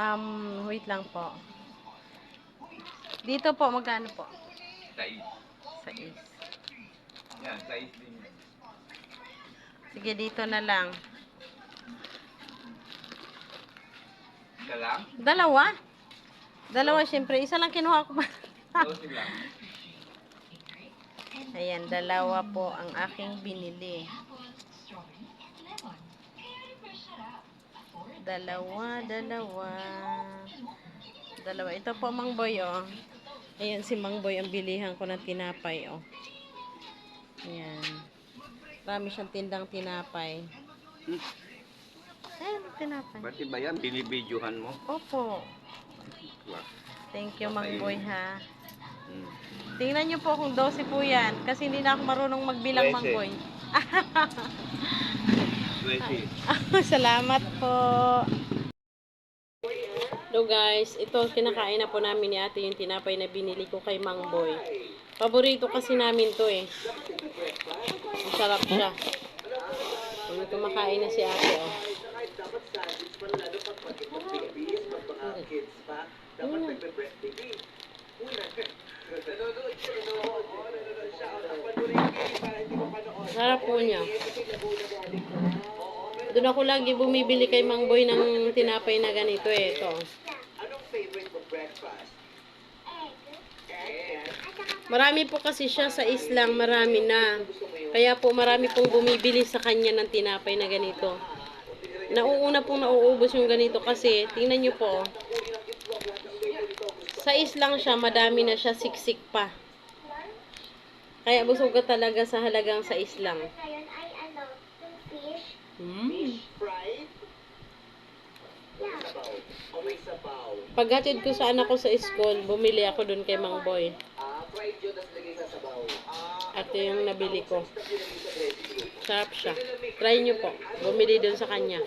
Um, wait lang po. Dito po, magkano po? Sais. Sa is. Yan, sais din yan. Sige, dito na lang. Isa lang? Dalawa? Dalawa, syempre. Isa lang kinuha ko. Dose lang. Ayan, dalawa po ang aking binili. Dalawa, dalawa. Dalawa. Ito po, Mang Boy, oh. Ayan, si Mang Boy ang bilihan ko ng tinapay, oh. Ayan. Marami siyang tindang tinapay. Ayan, tinapay. Pati ba yan? Binibidyohan mo? Opo. Thank you, Mang Boy, ha. Hmm. Tingnan niyo po kung 12 po yan. Kasi hindi na ako marunong magbilang, Mang. Boy. Salamat po. Hello guys, ito kinakain na po namin ni ate yung tinapay na binili ko kay Mang Boy. Paborito kasi namin to eh. Masarap siya. Yung kumakain na si ate oh. Sarap po niya. Doon ako lagi bumibili kay Mang Boy ng tinapay na ganito eh. Ito. Marami po kasi siya sa islang, marami na. Kaya po marami pong bumibili sa kanya ng tinapay na ganito. Nauuna pong nauubos yung ganito kasi, tingnan nyo po. Sa islang siya, madami na siya, siksik pa. Kaya busog ka talaga sa halagang sa islang. Mm. Paghatid ko sa anak ko sa school, bumili ako dun kay Mang Boy. At yung nabili ko. Sarap siya. Try nyo po. Bumili dun sa kanya.